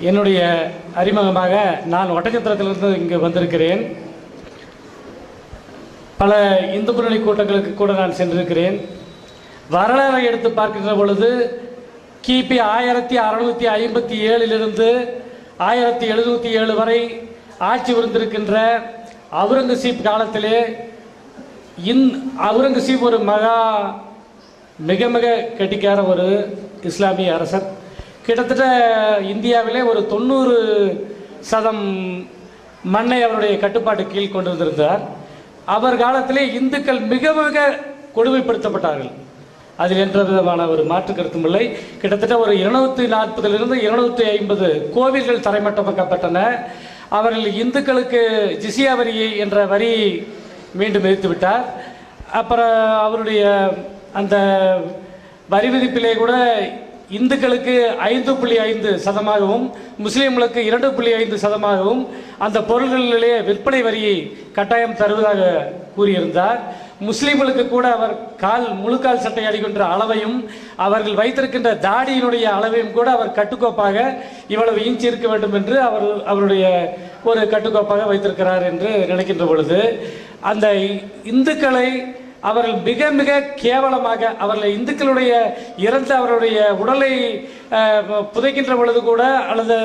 என்னுடைய அறிமுகமாக நான் ஒட்டச்சத்திரத்திலிருந்து இங்கு வந்திருக்கிறேன். பல இந்து முன்னணி கூட்டங்களுக்கு கூட நான் சென்றிருக்கிறேன். வரலாறை எடுத்து பார்க்கின்ற பொழுது கிபி ஆயிரத்தி அறுநூத்தி ஐம்பத்தி ஏழிலிருந்து ஆயிரத்தி எழுநூற்றி ஏழு வரை ஆட்சி புரிந்திருக்கின்ற அவுரங்கசீப் காலத்திலே இந் அவுரங்கசீப் ஒரு மகா மிக மிக கெட்டிக்கார ஒரு இஸ்லாமிய அரசர். கிட்டத்தட்ட இந்தியாவிலே ஒரு தொண்ணூறு சதம் மண்ணை அவருடைய கட்டுப்பாட்டு கீழ் கொண்டு வந்திருந்தார் அவர் காலத்திலே இந்துக்கள் மிக மிக கொடுமைப்படுத்தப்பட்டார்கள். அதில் என்ற விதமான ஒரு மாற்று கருத்தும் இல்லை. கிட்டத்தட்ட ஒரு இருநூத்தி நாற்பதிலிருந்து இருநூத்தி ஐம்பது கோவில்கள் தரைமட்டமாக்கப்பட்டன. அவர்கள் இந்துக்களுக்கு ஜிசியா வரி என்ற வரி மீண்டும் எதிர்த்து விட்டார் அப்புறம் அவருடைய அந்த வரி விதிப்பிலே கூட இந்துக்களுக்கு ஐந்து புள்ளி ஐந்து சதமாகவும் முஸ்லீம்களுக்கு இரண்டு புள்ளி ஐந்து சதமாகவும் அந்த பொருள்களிலே விற்பனை வரியை கட்டாயம் தருவதாக கூறியிருந்தார். முஸ்லீம்களுக்கு கூட அவர் கால் முழுக்கால் சட்டை அடிக்கின்ற அளவையும் அவர்கள் வைத்திருக்கின்ற தாடியினுடைய அளவையும் கூட அவர் கட்டுக்கோப்பாக இவ்வளவு இன்ச்சு இருக்க வேண்டும் என்று அவர் அவருடைய ஒரு கட்டுக்கோப்பாக வைத்திருக்கிறார் என்று நினைக்கின்ற பொழுது அந்த இந்துக்களை அவர்கள் மிக மிக கேவலமாக அவர்களை இந்துக்களுடைய இறந்த அவருடைய உடலை புதைக்கின்ற பொழுது கூட அல்லது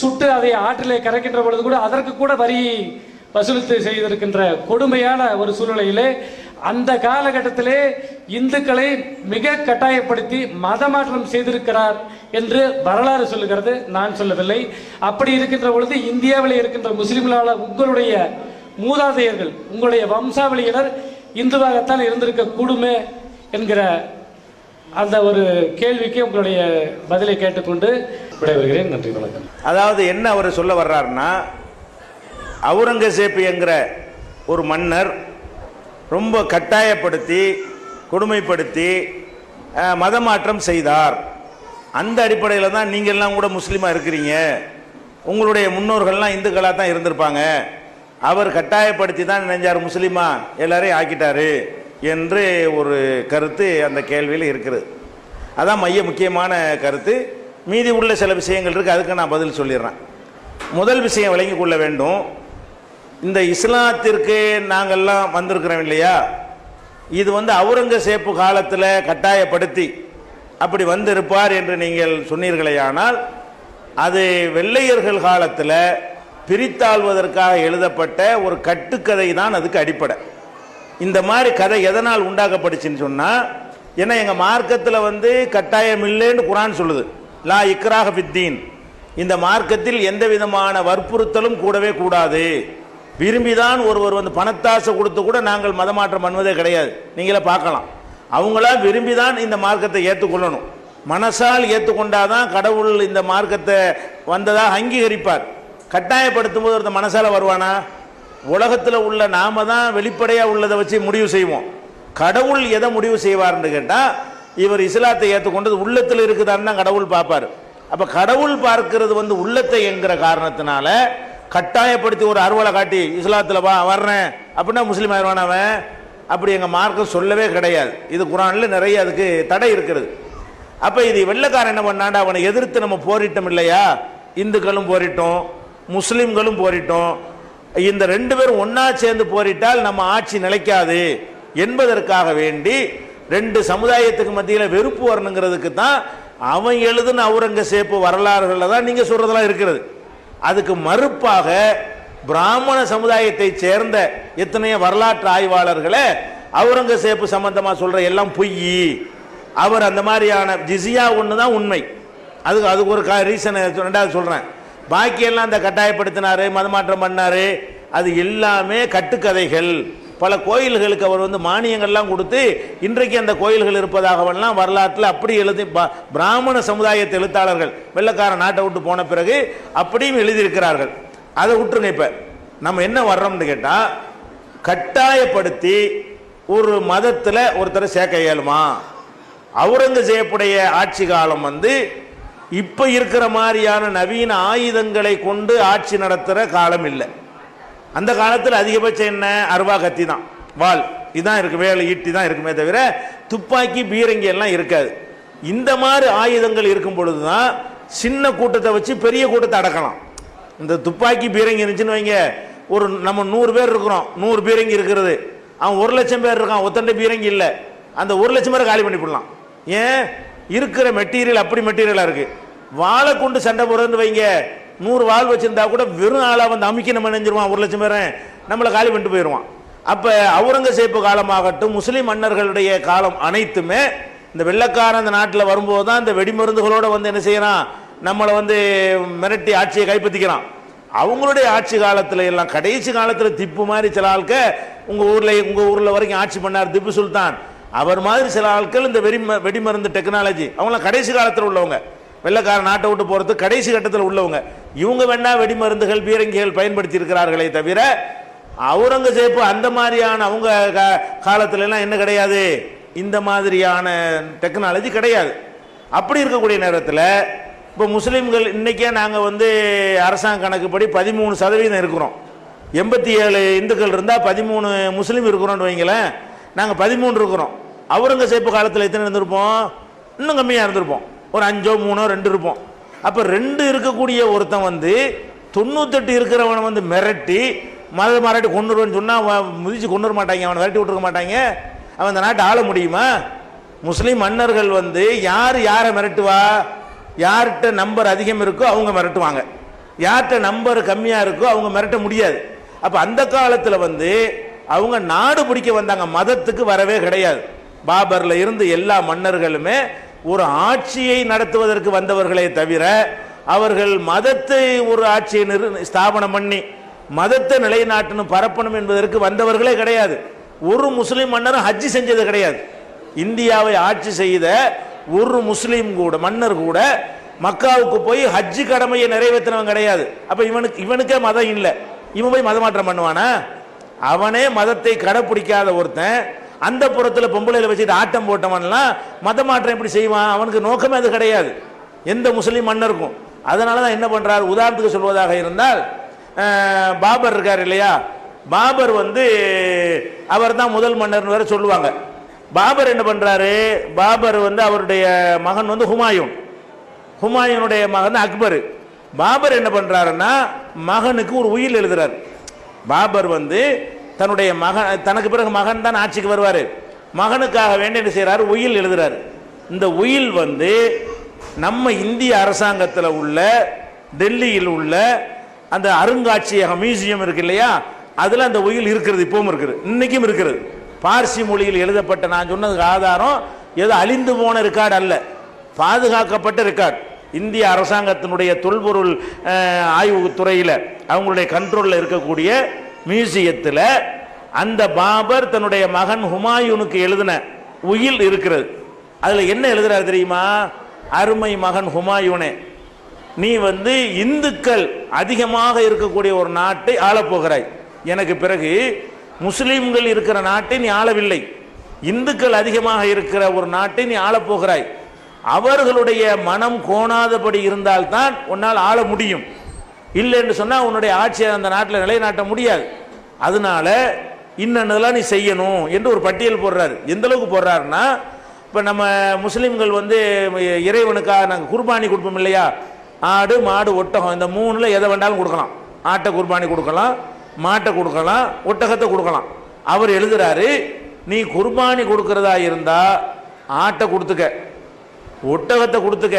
சுட்டு அதை ஆற்றிலே கரைக்கின்ற பொழுது கூட அதற்கு கூட வரி வசூலித்து செய்திருக்கின்ற கொடுமையான ஒரு சூழ்நிலையிலே அந்த காலகட்டத்திலே இந்துக்களை மிக கட்டாயப்படுத்தி மதமாற்றம் செய்திருக்கிறார் என்று வரலாறு சொல்லுகிறது. நான் சொல்லவில்லை. அப்படி இருக்கின்ற பொழுது இந்தியாவில் இருக்கின்ற முஸ்லிம்களால் உங்களுடைய மூதாதையர்கள் உங்களுடைய வம்சாவளியினர் இந்துவாகத்தான் இருந்திருக்க கூடுமே என்கிற அந்த ஒரு கேள்விக்கு உங்களுடைய பதிலை கேட்டுக்கொண்டு விடைபெறுகிறேன். நன்றி வணக்கம். அதாவது என்ன அவர் சொல்ல வர்றாருன்னா அவுரங்கசீப் என்கிற ஒரு மன்னர் ரொம்ப கட்டாயப்படுத்தி கொடுமைப்படுத்தி மதமாற்றம் செய்தார். அந்த அடிப்படையில் தான் நீங்கள்லாம் கூட முஸ்லீமாக இருக்கிறீங்க. உங்களுடைய முன்னோர்கள்லாம் இந்துக்களாக தான் இருந்திருப்பாங்க. அவர் கட்டாயப்படுத்தி தான் நினைஞ்சார் முஸ்லீமா எல்லாரையும் ஆக்கிட்டாரு என்று ஒரு கருத்து அந்த கேள்வியில் இருக்கிறது அதான் மைய முக்கியமான கருத்து. மீதி உள்ள சில விஷயங்கள் இருக்குது அதுக்கு நான் பதில் சொல்லிடுறேன். முதல் விஷயம் விளங்கி கொள்ள வேண்டும். இந்த இஸ்லாத்திற்கு நாங்கள்லாம் வந்திருக்கிறோம் இல்லையா? இது வந்து அவுரங்கசேப்பு காலத்தில் கட்டாயப்படுத்தி அப்படி வந்திருப்பார் என்று நீங்கள் சொன்னீர்களேயானால் அது வெள்ளையர்கள் காலத்தில் பிரித்தாள்வதற்காக எழுதப்பட்ட ஒரு கட்டுக்கதை தான் அதுக்கு அடிப்படை. இந்த மாதிரி கதை எதனால் உண்டாக்கப்பட்டுச்சுன்னு சொன்னால் ஏன்னா எங்கள் மார்க்கத்தில் வந்து கட்டாயம் இல்லைன்னு குரான் சொல்லுது. லா இக்ராக பித்தீன் இந்த மார்க்கத்தில் எந்த விதமான வற்புறுத்தலும் கூடவே கூடாது. விரும்பிதான் ஒருவர் வந்து பணத்தாசை கொடுத்து கூட நாங்கள் மதமாற்றம் பண்ணுவதே கிடையாது. நீங்களே பார்க்கலாம். அவங்களா விரும்பிதான் இந்த மார்க்கத்தை ஏற்றுக்கொள்ளணும். மனசால் ஏற்றுக்கொண்டாதான் கடவுள் இந்த மார்க்கத்தை வந்ததாக அங்கீகரிப்பார். கட்டாயப்படுத்தும் போது ஒருத்தன் மனசால வருவானா? உலகத்தில் உள்ள நாம தான் வெளிப்படையாக உள்ளதை வச்சு முடிவு செய்வோம். கடவுள் எதை முடிவு செய்வார்னு கேட்டால் இவர் இஸ்லாத்தை ஏற்றுக்கொண்டது உள்ளத்தில் இருக்குதான்னு தான் கடவுள் பார்ப்பார். அப்போ கடவுள் பார்க்கிறது வந்து உள்ளத்தை என்கிற காரணத்தினால கட்டாயப்படுத்தி ஒரு அறுவலை காட்டி இஸ்லாத்தில் வா வர்றேன். அப்படின்னா முஸ்லீம் ஆயிடுவான் அவன். அப்படி எங்கள் மார்க்கம் சொல்லவே கிடையாது. இது குரானில் நிறைய அதுக்கு தடை இருக்கிறது. அப்போ இது வெள்ளைக்காரன் என்ன பண்ணாண்டா அவனை எதிர்த்து நம்ம போரிட்டோம் இல்லையா? இந்துக்களும் போரிட்டோம். முஸ்லீம்களும் போரிட்டோம். இந்த ரெண்டு பேரும் ஒன்னா சேர்ந்து போரிட்டால் நம்ம ஆட்சி நிலைக்காது என்பதற்காக வேண்டி ரெண்டு சமுதாயத்துக்கு மத்தியில் வெறுப்பு வரணுங்கிறதுக்கு தான் அவன் எழுதுன அவுரங்கசேப்பு வரலாறுகளில் தான் நீங்கள் சொல்றதெல்லாம் இருக்கிறது. அதுக்கு மறுப்பாக பிராமண சமுதாயத்தை சேர்ந்த எத்தனையோ வரலாற்று ஆய்வாளர்களை அவுரங்கசேப்பு சம்பந்தமாக சொல்ற எல்லாம் பொய் அவர் அந்த மாதிரியான ஜிசியா ஒன்று தான் உண்மை. அதுக்கு அதுக்கு ஒரு ரீசன் ரெண்டாவது சொல்றேன். பாக்கியெல்லாம் அந்த கட்டாயப்படுத்தினாரு மதமாற்றம் பண்ணாரு. அது எல்லாமே கட்டுக்கதைகள். பல கோயில்களுக்கு அவர் வந்து மானியங்கள்லாம் கொடுத்து இன்றைக்கு அந்த கோயில்கள் இருப்பதாகவெல்லாம் வரலாற்றில் அப்படி எழுதி பிராமண சமுதாயத்து எழுத்தாளர்கள் வெள்ளக்கார நாட்டை விட்டு போன பிறகு அப்படியும் எழுதியிருக்கிறார்கள். அதை விட்டுருங்க இப்போ. நம்ம என்ன வர்றோம்னு கேட்டால் கட்டாயப்படுத்தி ஒரு மதத்தில் ஒருத்தரை சேர்க்க இயலுமா? அவுரங்கசேப்புடைய ஆட்சி காலம் வந்து இப்ப இருக்கிற மாதிரியான நவீன ஆயுதங்களை கொண்டு ஆட்சி நடத்துகிற காலம் இல்லை. அந்த காலத்தில் அதிகபட்சம் என்ன? அருவா கத்தி தான். வாள் இதான் இருக்கு வேலை ஈட்டி தான் இருக்குமே தவிர துப்பாக்கி பீரங்கி எல்லாம் இருக்காது. இந்த மாதிரி ஆயுதங்கள் இருக்கும் பொழுது தான் சின்ன கூட்டத்தை வச்சு பெரிய கூட்டத்தை அடக்கலாம். இந்த துப்பாக்கி பீரங்கி இருந்துச்சுன்னு வைங்க ஒரு நம்ம நூறு பேர் இருக்கிறோம். நூறு பீரங்கி இருக்கிறது. அவன் ஒரு லட்சம் பேர் இருக்கான். ஒத்தண்டை பீரங்கி இல்லை. அந்த ஒரு லட்சம் பேரை காலி பண்ணி போடலாம் ஏன்? இருக்கிற மெட்டீரியல் அப்படி மெட்டீரியலாக இருக்குது வாழை கொண்டு சண்டை போடுறதுன்னு வைங்க. நூறு வாள் வச்சுருந்தா கூட வெறும் ஆளாக வந்து அமுக்கி நம்ம நினைஞ்சிருவான் ஒரு லட்சம் பேரை. நம்மளை காலி பண்ணிட்டு போயிடுவான். அப்போ அவுரங்கசீப்பு காலமாகட்டும் முஸ்லீம் மன்னர்களுடைய காலம் அனைத்துமே இந்த வெள்ளக்காரன் அந்த நாட்டில் வரும்போது தான் இந்த வெடிமருந்துகளோடு வந்து என்ன செய்கிறான் நம்மளை வந்து மிரட்டி ஆட்சியை கைப்பற்றிக்கிறான். அவங்களுடைய ஆட்சி காலத்தில் எல்லாம் கடைசி காலத்தில் திப்பு மாதிரி சில ஆளுக்க உங்கள் ஊரில் உங்கள் ஊரில் வரைக்கும் ஆட்சி பண்ணார் திப்பு சுல்தான். அவர் மாதிரி சில ஆட்கள் இந்த வெடி வெடிமருந்து டெக்னாலஜி அவங்களாம் கடைசி காலத்தில் உள்ளவங்க. வெள்ளக்கார நாட்டை விட்டு போகிறதுக்கு கடைசி கட்டத்தில் உள்ளவங்க. இவங்க வேணா வெடிமருந்துகள் பீரங்கிகள் பயன்படுத்தி இருக்கிறார்களே தவிர அவுரங்கசேப்பு அந்த மாதிரியான அவங்க காலத்துலலாம் என்ன கிடையாது? இந்த மாதிரியான டெக்னாலஜி கிடையாது. அப்படி இருக்கக்கூடிய நேரத்தில் இப்போ முஸ்லீம்கள் இன்றைக்கே நாங்கள் வந்து அரசாங்க கணக்குப்படி பதிமூணு சதவீதம் இருக்கிறோம். எண்பத்தி ஏழு இந்துக்கள் இருந்தால் பதிமூணு முஸ்லீம் இருக்கிறோன்னு வைங்களேன் நாங்கள் பதிமூணு இருக்கிறோம். அவுரங்கசீப்பு காலத்தில் எத்தனை இருந்திருப்போம்? இன்னும் கம்மியாக இருந்திருப்போம். ஒரு அஞ்சோ மூணோ ரெண்டு இருப்போம். அப்போ ரெண்டு இருக்கக்கூடிய ஒருத்தன் வந்து தொண்ணூத்தெட்டு இருக்கிறவனை வந்து மிரட்டி மத மாராட்டி கொண்டுருவன்னு சொன்னால் முதிச்சு கொண்டு வர மாட்டாங்க அவனை விரட்டி விட்டுருக்க மாட்டாங்க. அவன் அந்த நாட்டை ஆள முடியுமா? முஸ்லீம் மன்னர்கள் வந்து யார் யாரை மிரட்டுவா? யார்கிட்ட நம்பர் அதிகம் இருக்கோ அவங்க மிரட்டுவாங்க. யார்கிட்ட நம்பர் கம்மியாக இருக்கோ அவங்க மிரட்ட முடியாது. அப்போ அந்த காலத்தில் வந்து அவங்க நாடு பிடிக்க வந்தாங்க. மதத்துக்கு வரவே கிடையாது. பாபர்ல இருந்து எல்லா மன்னர்களுமே ஒரு ஆட்சியை நடத்துவதற்கு வந்தவர்களே தவிர அவர்கள் மதத்தை ஒரு ஆட்சியை நிறு ஸ்தாபனம் பண்ணி மதத்தை நிலைநாட்டணும் பரப்பணும் என்பதற்கு வந்தவர்களே கிடையாது. ஒரு முஸ்லீம் மன்னரும் ஹஜ்ஜி செஞ்சது கிடையாது. இந்தியாவை ஆட்சி செய்த ஒரு முஸ்லீம் கூட மன்னர் கூட மக்காவுக்கு போய் ஹஜ்ஜி கடமையை நிறைவேற்றினவன் கிடையாது. அப்ப இவனுக்கு இவனுக்கே மதம் இல்லை. இவன் போய் மதமாற்றம் பண்ணுவானா? அவனே மதத்தை கடைப்பிடிக்காத ஒருத்தன் அந்த புறத்தில் பொம்பளையில் வச்சுட்டு ஆட்டம் போட்டவன்லாம் மதமாற்றம் எப்படி செய்வான்? அவனுக்கு நோக்கமே அது கிடையாது. எந்த முஸ்லீம் மன்னருக்கும். அதனால தான் என்ன பண்ணுறாரு உதாரணத்துக்கு சொல்வதாக இருந்தால் பாபர் இருக்கார் இல்லையா? பாபர் வந்து அவர் தான் முதல் மன்னர்னு வேற சொல்லுவாங்க. பாபர் என்ன பண்ணுறாரு பாபர் வந்து அவருடைய மகன் வந்து ஹுமாயூன். ஹுமாயூனுடைய மகன் அக்பர். பாபர் என்ன பண்ணுறாருன்னா மகனுக்கு ஒரு உயில் எழுதுறாரு. பாபர் வந்து தன்னுடைய மகன் தனக்கு பிறகு மகன் தான் ஆட்சிக்கு வருவார். மகனுக்காக வேண்டி என்ன உயில் எழுதுறாரு. இந்த உயில் வந்து நம்ம இந்திய அரசாங்கத்தில் உள்ள டெல்லியில் உள்ள அந்த அருங்காட்சியகம் மியூசியம் இருக்கு இல்லையா? அதில் அந்த உயில் இருக்கிறது இப்பவும் இருக்குது. இன்னைக்கும் இருக்கிறது. பார்சி மொழியில் எழுதப்பட்ட நான் சொன்னதுக்கு ஆதாரம் ஏதோ அழிந்து போன ரெக்கார்டு அல்ல. பாதுகாக்கப்பட்ட ரெக்கார்டு இந்திய அரசாங்கத்தினுடைய தொல்பொருள் ஆய்வுத்துறையில் அவங்களுடைய கண்ட்ரோலில் இருக்கக்கூடிய மியூசியத்தில் அந்த பாபர் தன்னுடைய மகன் ஹுமாயூனுக்கு எழுதின உயில் இருக்கிறது. அதில் என்ன எழுதுறாரு தெரியுமா? அருமை மகன் ஹுமாயூனே நீ வந்து இந்துக்கள் அதிகமாக இருக்கக்கூடிய ஒரு நாட்டை ஆளப்போகிறாய் எனக்கு பிறகு முஸ்லீம்கள் இருக்கிற நாட்டை நீ ஆளவில்லை. இந்துக்கள் அதிகமாக இருக்கிற ஒரு நாட்டை நீ ஆளப்போகிறாய் அவர்களுடைய மனம் கோணாதபடி இருந்தால்தான் உன்னால் ஆள முடியும். இல்லை என்று சொன்னால் உன்னுடைய ஆட்சியை அந்த நாட்டில் நிலைநாட்ட முடியாது. அதனால இன்னென்னதெல்லாம் நீ செய்யணும் என்று ஒரு பட்டியல் போடுறாரு. எந்த அளவுக்கு போடுறாருன்னா இப்போ நம்ம முஸ்லீம்கள் வந்து இறைவனுக்காக நாங்கள் குர்பானி கொடுப்போம் இல்லையா? ஆடு மாடு ஒட்டகம் இந்த மூணில் எதை வேண்டாலும் கொடுக்கலாம். ஆட்டை குர்பானி கொடுக்கலாம் மாட்டை கொடுக்கலாம் ஒட்டகத்தை கொடுக்கலாம். அவர் எழுதுறாரு நீ குர்பானி கொடுக்கறதா இருந்தால் ஆட்டை கொடுத்துக்க. ஒட்டகத்தை கொடுத்துக்க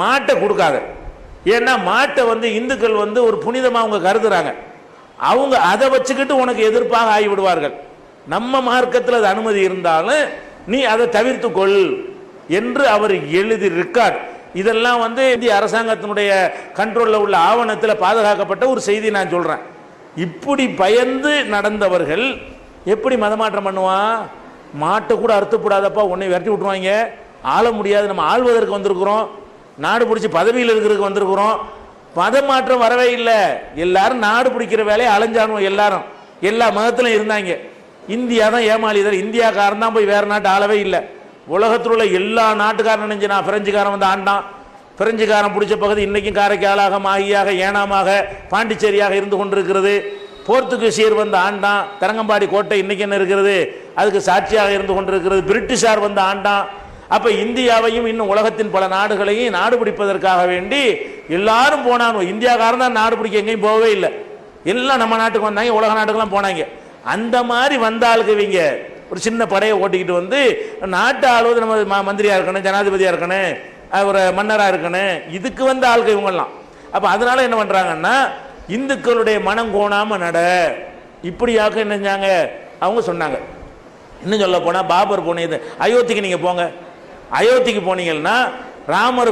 மாட்டை கொடுக்காத. ஏன்னா மாட்டை வந்து இந்துக்கள் வந்து ஒரு புனிதமாக அவங்க கருதுறாங்க. அவங்க அதை வச்சுக்கிட்டு உனக்கு எதிர்ப்பாக ஆகிவிடுவார்கள். நம்ம மார்க்கத்தில் அது அனுமதி இருந்தாலும் நீ அதை தவிர்த்து கொள் என்று அவர் எழுதி ரெக்கார்ட். இதெல்லாம் வந்து இந்திய அரசாங்கத்தினுடைய கண்ட்ரோலில் உள்ள ஆவணத்தில் பாதுகாக்கப்பட்ட ஒரு செய்தி நான் சொல்கிறேன் இப்படி பயந்து நடந்தவர்கள் எப்படி மதமாற்றம் பண்ணுவான்? மாட்டை கூட அறுத்துப்படாதப்பா உன்னை விரட்டி விட்டுருவாங்க. ஆள முடியாது. நம்ம ஆள்வதற்கு வந்திருக்கிறோம். நாடு பிடிச்சி பதவியில் இருக்கிறதுக்கு வந்திருக்கிறோம். மதமாற்றம் வரவே இல்லை. எல்லாரும் நாடு பிடிக்கிற வேலையை அலைஞ்சானுவோம் எல்லாரும். எல்லா மதத்திலும் இருந்தாங்க. இந்தியா தான் ஏமாளிதர். இந்தியாக்காரன் தான் போய் வேறு நாட்டு ஆளவே இல்லை. உலகத்தில் உள்ள எல்லா நாட்டுக்காரன் நினைஞ்சு நான் பிரெஞ்சுக்காரன் வந்து ஆண்டான். பிரெஞ்சுக்காரன் பிடிச்ச பகுதி இன்னைக்கும் காரைக்காலாக மாகியாக ஏனாமாக பாண்டிச்சேரியாக இருந்து கொண்டிருக்கிறது. போர்த்துகீசியர் வந்து ஆண்டான். தரங்கம்பாடி கோட்டை இன்னைக்கு என்ன இருக்கிறது? அதுக்கு சாட்சியாக இருந்து கொண்டிருக்கிறது. பிரிட்டிஷார் வந்து ஆண்டான். அப்ப இந்தியாவையும் இன்னும் உலகத்தின் பல நாடுகளையும் நாடு பிடிப்பதற்காக வேண்டி எல்லாரும் போனாங்க. இந்தியாக்காரன் தான் நாடு பிடிக்க எங்கேயும் போகவே இல்லை. எல்லாம் நம்ம நாட்டுக்கு வந்தாங்க உலக நாட்டுக்கெல்லாம் போனாங்க. அந்த மாதிரி வந்தாளுக்கு இவங்க ஒரு சின்ன படையை ஓட்டிக்கிட்டு வந்து நாட்டு ஆளுவது நம்ம ம- மந்திரியா இருக்கணும் ஜனாதிபதியா இருக்கணும் ஒரு மன்னரா இருக்கணும் இதுக்கு வந்த ஆளுக்கு இவங்கெல்லாம். அப்ப அதனால என்ன பண்றாங்கன்னா இந்துக்களுடைய மனம் கோணாம நட. இப்படியாக்க என்ன செஞ்சாங்க? அவங்க சொன்னாங்க. இன்னும் சொல்ல போனா பாபர் போனது அயோத்திக்கு நீங்க போங்க. அயோத்திக்கு போனீங்கன்னா ராமர்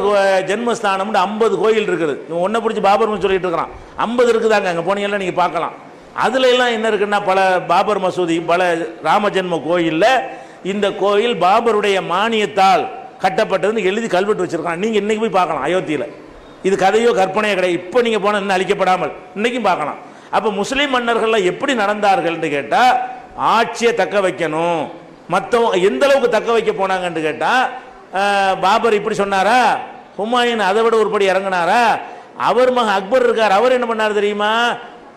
ஜென்மஸ்தானம்னு ஐம்பது கோயில் இருக்குது. இவன் ஒன்றை பிடிச்சி பாபர்னு சொல்லிட்டு இருக்கிறான் ஐம்பது இருக்குதாங்க அங்கே போனீங்கன்னா நீங்கள் பார்க்கலாம். அதுல எல்லாம் என்ன இருக்குன்னா பல பாபர் மசூதி பல ராம ஜென்ம கோயிலில் இந்த கோயில் பாபருடைய மானியத்தால் கட்டப்பட்டதுன்னு எழுதி கல்வெட்டு வச்சிருக்கான். நீங்கள் இன்னைக்கு போய் பார்க்கலாம் அயோத்தியில். இது கதையோ கற்பனையோ கிடையாது. இப்போ நீங்கள் போன இன்னும் அழிக்கப்படாமல் இன்னைக்கும் பார்க்கலாம். அப்போ முஸ்லீம் மன்னர்கள்லாம் எப்படி நடந்தார்கள்னு கேட்டால் ஆட்சியை தக்க வைக்கணும். மற்றவங்க எந்த அளவுக்கு தக்க வைக்க போனாங்கன்னு கேட்டால் பாபர் இப்படி சொன்னாரா? ஹுமாயூன் அதை விட ஒருபடி இறங்குனாரா? அவர் மக அக்பர் இருக்கார். அவர் என்ன பண்ணார் தெரியுமா?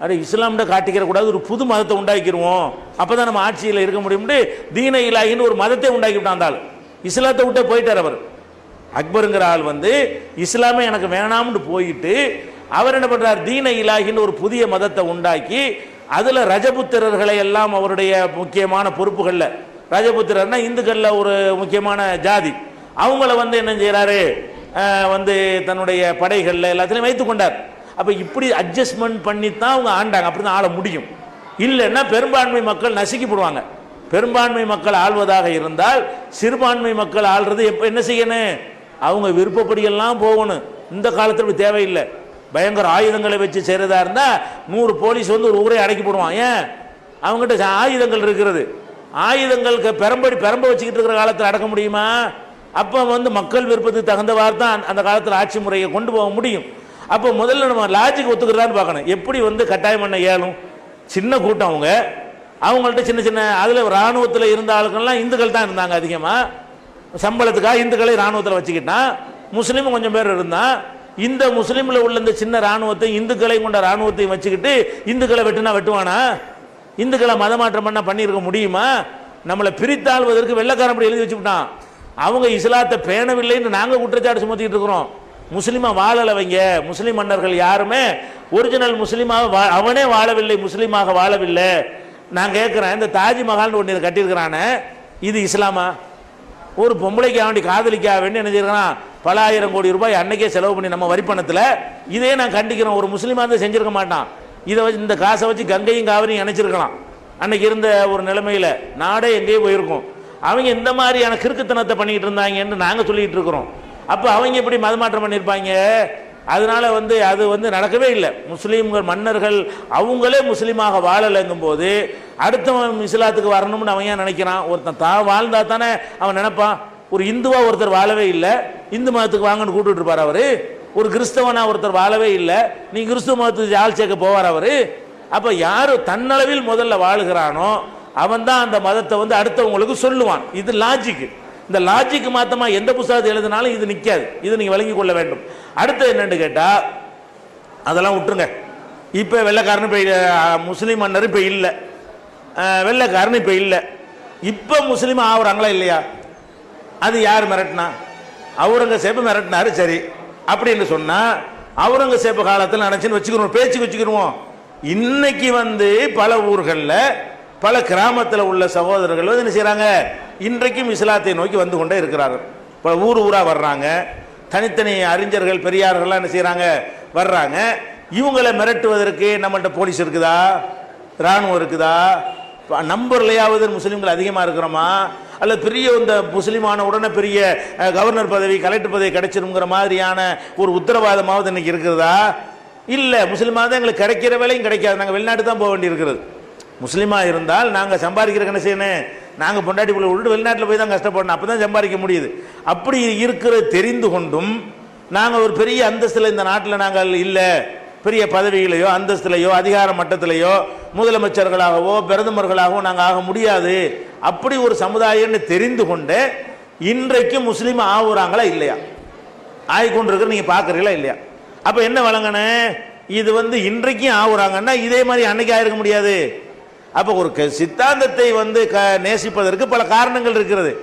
அட இஸ்லாம்ட காட்டிக்கிற கூடாது ஒரு புது மதத்தை உண்டாக்கிடுவோம் அப்பதான் நம்ம ஆட்சியில் இருக்க முடியும்னு தீன இலாகின்னு ஒரு மதத்தை உண்டாக்கி விட்டாந்தாள் அந்த இஸ்லாத்தை விட்டே போயிட்டார் அவர். அக்பருங்கிற ஆள் வந்து இஸ்லாமே எனக்கு வேணாம்னு போயிட்டு அவர் என்ன பண்ணுறார் தீன இலாகின்னு ஒரு புதிய மதத்தை உண்டாக்கி அதில் ரஜபுத்திரர்களை எல்லாம் அவருடைய முக்கியமான பொறுப்புகளில். ரஜபுத்திரர்னா இந்துக்களில் ஒரு முக்கியமான ஜாதி. அவங்கள வந்து என்ன செய்கிறாரு வந்து தன்னுடைய படைகளில் எல்லாத்திலையும் வைத்துக் கொண்டார். அப்போ இப்படி அட்ஜஸ்ட்மெண்ட் பண்ணி தான் அவங்க ஆண்டாங்க. அப்படி தான் ஆள முடியும். இல்லைன்னா பெரும்பான்மை மக்கள் நசுக்கிப்படுவாங்க பெரும்பான்மை மக்கள் ஆள்வதாக இருந்தால் சிறுபான்மை மக்கள் ஆள்றது எப்போ என்ன செய்யணும்? அவங்க விருப்பப்படியெல்லாம் போகணும். இந்த காலத்தில் இப்படி தேவையில்லை. பயங்கர ஆயுதங்களை வச்சு செய்கிறதா இருந்தால் நூறு போலீஸ் வந்து ஒரு ஊரே அடக்கி போடுவான். ஏன்? அவங்ககிட்ட ஆயுதங்கள் இருக்கிறது. ஆயுதங்களுக்கு பெரம்படி பெரம்ப வச்சுக்கிட்டு இருக்கிற காலத்தில் அடக்க முடியுமா? அப்போ வந்து மக்கள் விருப்பத்துக்கு தகுந்தவாறு தான் அந்த காலத்தில் ஆட்சி முறையை கொண்டு போக முடியும். அப்போ முதல்ல நம்ம லாஜிக் ஒத்துக்கிறதான்னு பார்க்கணும். எப்படி வந்து கட்டாயம் பண்ண இயலும்? சின்ன கூட்டம் அவங்க. அவங்கள்ட்ட சின்ன சின்ன அதில் இராணுவத்தில் இருந்த ஆளுக்கெல்லாம் இந்துக்கள் தான் இருந்தாங்க அதிகமாக சம்பளத்துக்காக இந்துக்களை இராணுவத்தில் வச்சுக்கிட்டான் முஸ்லீமும் கொஞ்சம் பேர் இருந்தான் இந்த முஸ்லீமில் உள்ள இந்த சின்ன இராணுவத்தை இந்துக்களையும் கொண்ட இராணுவத்தையும் வச்சுக்கிட்டு இந்துக்களை வெட்டுனா வெட்டுவானா? இந்துக்களை மதமாற்றம் பண்ண பண்ணியிருக்க முடியுமா? நம்மளை பிரித்தாள்வதற்கு வெள்ளக்காரன் அப்படி எழுதி வச்சுக்கிட்டான். அவங்க இஸ்லாத்தை பேணவில்லைன்னு நாங்கள் குற்றச்சாட்டு சுமத்திட்டு இருக்கிறோம். முஸ்லீமாக வாழலவங்க முஸ்லீம் மன்னர்கள் யாருமே ஒரிஜினல் முஸ்லீமாக வா- அவனே வாழவில்லை முஸ்லீமாக வாழவில்லை. நான் கேட்குறேன் இந்த தாஜ்மஹால்னு ஒன்று கட்டியிருக்கிறானே இது இஸ்லாமா? ஒரு பொம்பளைக்கு வேண்டி காதலிக்கா வேண்டி என்ன செய்யறான் பல ஆயிரம் கோடி ரூபாய் அன்னைக்கே செலவு பண்ணி நம்ம வரிப்பணத்தில் இதே நான் கண்டிக்கிறோம் ஒரு முஸ்லீமாக இருந்து செஞ்சுருக்க மாட்டான். இதை வச்சு இந்த காசை வச்சு கங்கையும் காவிரியும் இணைச்சிருக்கலாம். அன்னைக்கு இருந்த ஒரு நிலைமையில் நாடே எங்கேயோ போயிருக்கும். அவங்க இந்த மாதிரியான கிறுக்குத்தனத்தை பண்ணிட்டு இருந்தாங்கன்னு நாங்கள் சொல்லிட்டு இருக்கிறோம். அப்போ அவங்க எப்படி மதமாற்றம் பண்ணியிருப்பாங்க? அதனால வந்து அது வந்து நடக்கவே இல்லை. முஸ்லீம்கள் மன்னர்கள் அவங்களே முஸ்லீமாக வாழலைங்கும் போது அடுத்தவன் இஸ்லாத்துக்கு வரணும்னு அவன் ஏன் நினைக்கிறான்? ஒருத்தன் தான் வாழ்ந்தா தானே அவன் நினைப்பான். ஒரு இந்துவா ஒருத்தர் வாழவே இல்லை. இந்து மதத்துக்கு வாங்கன்னு கூப்பிட்டு இருப்பார் அவரு. ஒரு கிறிஸ்தவனா ஒருத்தர் வாழவே இல்லை. நீ கிறிஸ்துவ மதத்துக்கு ஆள் சேர்க்க போவார் அவரு. அப்போ யார் தன்னளவில் முதல்ல வாழுகிறானோ அவன் தான் அந்த மதத்தை வந்து அடுத்தவங்களுக்கு சொல்லுவான். இது லாஜிக் இந்த லாஜிக் மாத்தமா எந்த புஸ்தகத்தை எழுதினாலும் இது நிற்காது இது நீங்கள் வழங்கி கொள்ள வேண்டும். அடுத்து என்னன்னு கேட்டால் அதெல்லாம் விட்டுருங்க. இப்போ வெள்ளைக்காரன் இப்போ முஸ்லீம் மன்னர் இப்போ இல்லை. வெள்ளைக்காரன் இப்போ இல்லை. இப்போ முஸ்லீம் ஆகுறாங்களா இல்லையா? அது யார் மிரட்டினா? அவுரங்கசேப்பு மிரட்டினாரு சரி. அப்படின்னு சொன்னால் அவுரங்கசேப்பு காலத்தில் நினச்சின்னு வச்சுக்கிறோம் பேச்சுக்கு வச்சுக்கிடுவோம் இன்னைக்கு வந்து பல ஊர்களில் பல கிராமத்தில் உள்ள சகோதரர்கள் வந்து என்ன செய்கிறாங்க இன்றைக்கும் இஸ்லாத்தை நோக்கி வந்து கொண்டே இருக்கிறார்கள். இப்போ ஊர் ஊராக வர்றாங்க. தனித்தனி அறிஞர்கள் பெரியார்கள்லாம் என்ன செய்கிறாங்க வர்றாங்க. இவங்களை மிரட்டுவதற்கு நம்மள்கிட்ட போலீஸ் இருக்குதா? ராணுவம் இருக்குதா? நம்பர்லையாவது முஸ்லீம்கள் அதிகமாக இருக்கிறோமா? அல்ல பெரிய இந்த முஸ்லீமான உடனே பெரிய கவர்னர் பதவி கலெக்டர் பதவி கிடைச்சிருங்கிற மாதிரியான ஒரு உத்தரவாதமாவது இன்னைக்கு இருக்கிறதா? இல்லை முஸ்லீமாக தான் எங்களுக்கு கிடைக்கிற வேலையும் கிடைக்காது. நாங்கள் வெளிநாட்டு தான் போக வேண்டியிருக்கிறது. முஸ்லீமா இருந்தால் நாங்கள் சம்பாதிக்கிற என்ன செய்யணும். நாங்கள் பொண்டாட்டி பிள்ளை விட்டு வெளிநாட்டில் போய் தான் கஷ்டப்படணும். அப்போ தான் சம்பாதிக்க முடியுது. அப்படி இருக்கிற தெரிந்து கொண்டும் நாங்கள் ஒரு பெரிய அந்தஸ்தில் இந்த நாட்டில் நாங்கள் இல்லை. பெரிய பதவிகளையோ அந்தஸ்திலையோ அதிகார மட்டத்திலேயோ முதலமைச்சர்களாகவோ பிரதமர்களாகவோ நாங்கள் ஆக முடியாது. அப்படி ஒரு சமுதாயம்னு தெரிந்து கொண்டு இன்றைக்கு முஸ்லீம் ஆகுறாங்களா இல்லையா? ஆகிக்கொண்டிருக்கிற நீங்கள் பார்க்குறீங்களா இல்லையா? அப்போ என்ன வழங்கணும்? இது வந்து இன்றைக்கும் ஆகுறாங்கன்னா இதே மாதிரி அன்னைக்கு ஆயிருக்க முடியாது. அப்போ ஒரு க- சித்தாந்தத்தை வந்து க நேசிப்பதற்கு பல காரணங்கள் இருக்கிறது.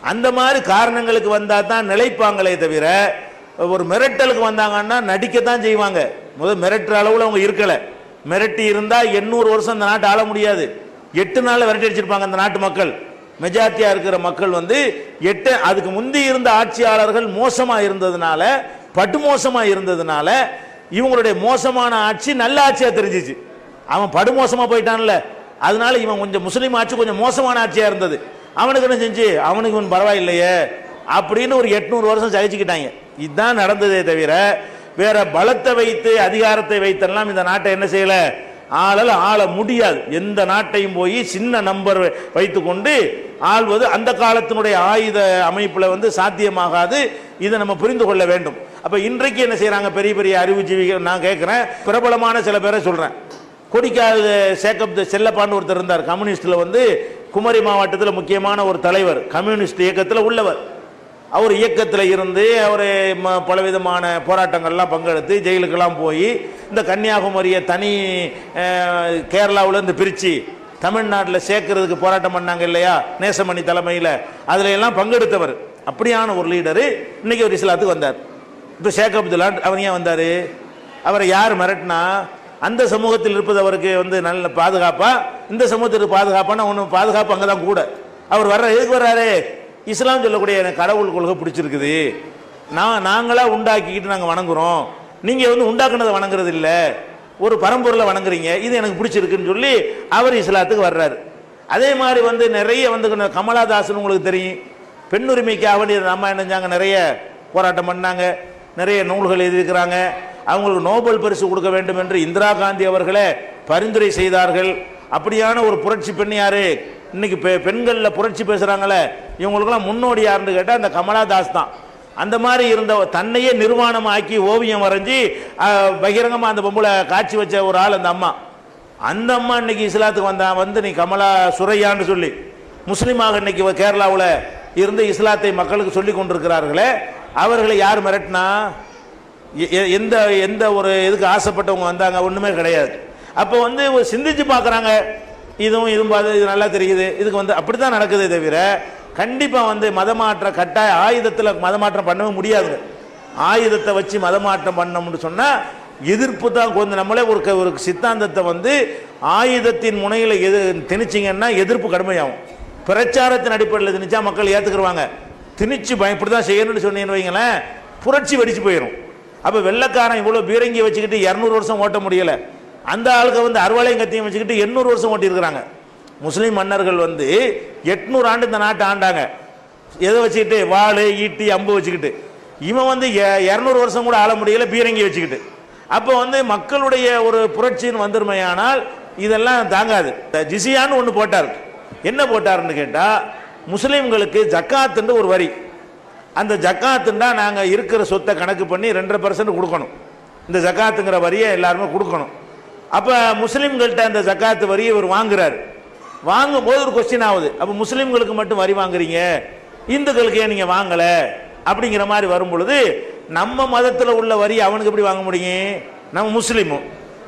அந்த மாதிரி காரணங்களுக்கு வந்தா தான் நிலைப்பாங்களே தவிர ஒரு மிரட்டலுக்கு வந்தாங்கன்னா நடிக்கத்தான் செய்வாங்க. முதல் மிரட்டுற அளவில் அவங்க இருக்கல. மிரட்டி இருந்தா எண்ணூறு வருஷம் இந்த நாட்டை ஆள முடியாது. எட்டு நாளில் விரட்டி அடிச்சிருப்பாங்க அந்த நாட்டு மக்கள். மெஜாரிட்டியா இருக்கிற மக்கள் வந்து எட்டு அதுக்கு முந்தி இருந்த ஆட்சியாளர்கள் மோசமா இருந்ததுனால படுமோசமா இருந்ததுனால இவங்களுடைய மோசமான ஆட்சி நல்ல ஆட்சியா தெரிஞ்சிச்சு. அவன் படுமோசமா போயிட்டான்ல. அதனால இவன் கொஞ்சம் முஸ்லீம் ஆட்சி கொஞ்சம் மோசமான ஆட்சியாக இருந்தது. அவனுக்கு என்ன செஞ்சு? அவனுக்கு இவன் பரவாயில்லையே. அப்படின்னு ஒரு எட்நூறு வருஷம் சகிச்சுக்கிட்டாங்க. இதுதான் நடந்ததே தவிர வேற பலத்தை வைத்து அதிகாரத்தை வைத்தெல்லாம் இந்த நாட்டை என்ன செய்யல? ஆளல ஆள முடியாது. எந்த நாட்டையும் போய் சின்ன நம்பர் வைத்துக்கொண்டு ஆள்வது அந்த காலத்தினுடைய ஆயுத அமைப்புல வந்து சாத்தியமாகாது. இதை நம்ம புரிந்து கொள்ள வேண்டும். அப்ப இன்றைக்கு என்ன செய்யறாங்க பெரிய பெரிய அறிவுஜீவிகள் நான் கேட்கிறேன் பிரபலமான சில பேரை சொல்றேன். கொடிக்கால் சேக்கப் செல்லப்பான்னு ஒருத்தர் இருந்தார். கம்யூனிஸ்டில் வந்து குமரி மாவட்டத்தில் முக்கியமான ஒரு தலைவர். கம்யூனிஸ்ட் இயக்கத்தில் உள்ளவர். அவர் இயக்கத்தில் இருந்து அவர் பலவிதமான போராட்டங்கள்லாம் பங்கெடுத்து ஜெயிலுக்கெல்லாம் போய் இந்த கன்னியாகுமரியை தனி கேரளாவிலேருந்து பிரித்து தமிழ்நாட்டில் சேர்க்கறதுக்கு போராட்டம் பண்ணாங்க இல்லையா? நேசமணி தலைமையில். அதில் எல்லாம் பங்கெடுத்தவர். அப்படியான ஒரு லீடரு இன்றைக்கி ஒரு இஸ்லாத்துக்கு வந்தார். இப்போ ஷேக் அப்துல்லா அவர் ஏன் வந்தார்? அவரை யார் மிரட்டினா அந்த சமூகத்தில் இருப்பது அவருக்கு வந்து நல்ல பாதுகாப்பா? இந்த சமூகத்திற்கு பாதுகாப்பான? ஒன்று பாதுகாப்பு அங்கே தான் கூட. அவர் வர்ற எதுக்கு வர்றாரு? இஸ்லாம் சொல்லக்கூடிய எனக்கு கடவுள் கொள்கை பிடிச்சிருக்குது. நான் நாங்களாக உண்டாக்கிக்கிட்டு நாங்கள் வணங்குறோம். நீங்கள் வந்து உண்டாக்குனதை வணங்குறது இல்லை. ஒரு பரம்பொருளை வணங்குறீங்க. இது எனக்கு பிடிச்சிருக்குன்னு சொல்லி அவர் இஸ்லாத்துக்கு வர்றாரு. அதே மாதிரி வந்து நிறைய வந்து கமலாதாசன் உங்களுக்கு தெரியும். பெண்ணுரிமைக்காக வேண்டிய நம்ம என்ன நிறைய போராட்டம் பண்ணாங்க. நிறைய நூல்கள் எழுதியிருக்கிறாங்க. அவங்களுக்கு நோபல் பரிசு கொடுக்க வேண்டும் என்று இந்திரா காந்தி அவர்களே பரிந்துரை செய்தார்கள். அப்படியான ஒரு புரட்சி பெண் யாரு? இன்னைக்கு பெ- பெண்களில் புரட்சி பேசுறாங்களே. இவங்களுக்கெல்லாம் முன்னோடி யாருன்னு கேட்டால் அந்த கமலாதாஸ் தான். அந்த மாதிரி இருந்த தன்னையே நிர்வாணம் ஆக்கி ஓவியம் வரைஞ்சி பகிரங்கமாக அந்த பொம்பளை காட்சி வச்ச ஒரு ஆள் அந்த அம்மா. அந்த அம்மா இன்னைக்கு இஸ்லாத்துக்கு வந்தா வந்து நீ கமலா சுரையான்னு சொல்லி முஸ்லீமாக இன்னைக்கு கேரளாவில் இருந்து இஸ்லாத்தை மக்களுக்கு சொல்லி கொண்டிருக்கிறார்களே. அவர்களை யார் மிரட்டினா? எந்த எந்த ஒரு இதுக்கு ஆசைப்பட்டவங்க வந்தாங்க ஒன்றுமே கிடையாது. அப்போ வந்து ஒரு சிந்திச்சு பார்க்குறாங்க இதுவும் இதுவும் பார்த்து இது நல்லா தெரியுது இதுக்கு வந்து அப்படி தான் நடக்குதே தவிர கண்டிப்பாக வந்து மதமாற்ற கட்டாய ஆயுதத்தில் மதமாற்றம் பண்ணவே முடியாதுங்க ஆயுதத்தை வச்சு மதமாற்றம் பண்ணோம்னு சொன்னால் எதிர்ப்பு தான் கொஞ்சம் நம்மளே ஒரு க- ஒரு சித்தாந்தத்தை வந்து ஆயுதத்தின் முனையில் எது திணிச்சிங்கன்னா எதிர்ப்பு கடுமையாகும். பிரச்சாரத்தின் அடிப்படையில் திணிச்சா மக்கள் ஏற்றுக்குருவாங்க திணிச்சு இப்படி தான் செய்யணும்னு சொன்னீங்கன்னு வைங்களேன் புரட்சி வெடிச்சு போயிடும் அப்போ வெள்ளக்காரன் இவ்வளோ பீரங்கி வச்சுக்கிட்டு இரநூறு வருஷம் ஓட்ட முடியல. அந்த ஆளுக்கு வந்து அறுவலையும் கத்தியும் வச்சுக்கிட்டு எண்ணூறு வருஷம் ஓட்டியிருக்கிறாங்க. முஸ்லீம் மன்னர்கள் வந்து எட்நூறு ஆண்டு இந்த நாட்டை ஆண்டாங்க. எதை வச்சுக்கிட்டு? வாள் ஈட்டி அம்பு வச்சுக்கிட்டு. இவன் வந்து இரநூறு வருஷம் கூட ஆள முடியல பீரங்கி வச்சுக்கிட்டு. அப்போ வந்து மக்களுடைய ஒரு புரட்சின்னு வந்துருமையானால் இதெல்லாம் தாங்காது. ஜிசியான்னு ஒன்று போட்டார். என்ன போட்டாருன்னு கேட்டால் முஸ்லீம்களுக்கு ஜக்காத்துன்ற ஒரு வரி. அந்த ஜக்காத்துன்னா நாங்கள் இருக்கிற சொத்தை கணக்கு பண்ணி ரெண்டரை பர்சன்ட் கொடுக்கணும். இந்த ஜக்காத்துங்கிற வரியை எல்லாருமே கொடுக்கணும். அப்போ முஸ்லீம்கள்ட்ட அந்த ஜக்காத்து வரியை இவர் வாங்குறாரு. வாங்கும் போது ஒரு கொஸ்டின் ஆகுது. அப்போ முஸ்லீம்களுக்கு மட்டும் வரி வாங்குறீங்க? இந்துக்களுக்கு ஏன் நீங்கள் வாங்கலை? அப்படிங்கிற மாதிரி வரும் பொழுது நம்ம மதத்தில் உள்ள வரி அவனுக்கு எப்படி வாங்க முடியும்? நம்ம முஸ்லீமும்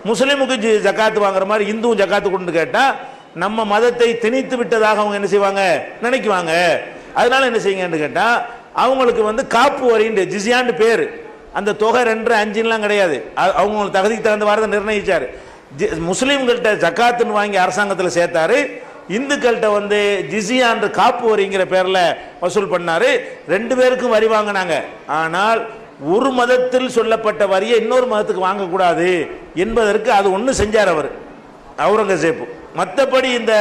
முஸ்லீமுக்கு ஜி- ஜக்காத்து வாங்குற மாதிரி இந்துவும் ஜக்காத்து கொண்டு கேட்டால் நம்ம மதத்தை திணித்து விட்டதாக அவங்க என்ன செய்வாங்க? நினைக்குவாங்க. அதனால என்ன செய்யுங்கன்னு கேட்டால் அவங்களுக்கு வந்து காப்பு வரின்ற ஜிசியான்னு பேர். அந்த தொகை ரெண்டு அஞ்சுலாம் கிடையாது. அவங்களுக்கு அவங்க தகுதிக்கு தகுந்த வாரத்தை நிர்ணயிச்சார். ஜி- முஸ்லீம்கள்ட்ட ஜக்காத்துன்னு வாங்கி அரசாங்கத்தில் சேர்த்தாரு. இந்துக்கள்கிட்ட வந்து ஜிசியான்ற காப்பு வரிங்கிற பேரில் வசூல் பண்ணார். ரெண்டு பேருக்கும் வரி வாங்கினாங்க. ஆனால் ஒரு மதத்தில் சொல்லப்பட்ட வரியை இன்னொரு மதத்துக்கு வாங்கக்கூடாது என்பதற்கு அது ஒன்று செஞ்சார் அவர். அவுரங்கசீப்பு. மற்றபடி இந்த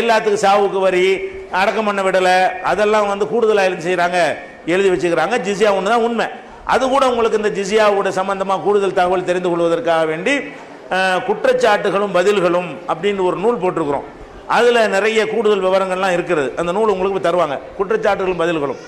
எல்லாத்துக்கும் சாவுக்கு வரி அடக்கம் பண்ண விடலை அதெல்லாம் வந்து கூடுதலாக எழுதி செய்கிறாங்க? எழுதி வச்சுக்கிறாங்க. ஜிசியா ஒன்று தான் உண்மை. அது கூட உங்களுக்கு இந்த ஜிசியாவோட சம்பந்தமாக கூடுதல் தகவல் தெரிந்து கொள்வதற்காக வேண்டி குற்றச்சாட்டுகளும் பதில்களும் அப்படின்னு ஒரு நூல் போட்டிருக்கிறோம். அதில் நிறைய கூடுதல் விவரங்கள்லாம் இருக்கிறது. அந்த நூல் உங்களுக்கு தருவாங்க. குற்றச்சாட்டுகளும் பதில்களும்.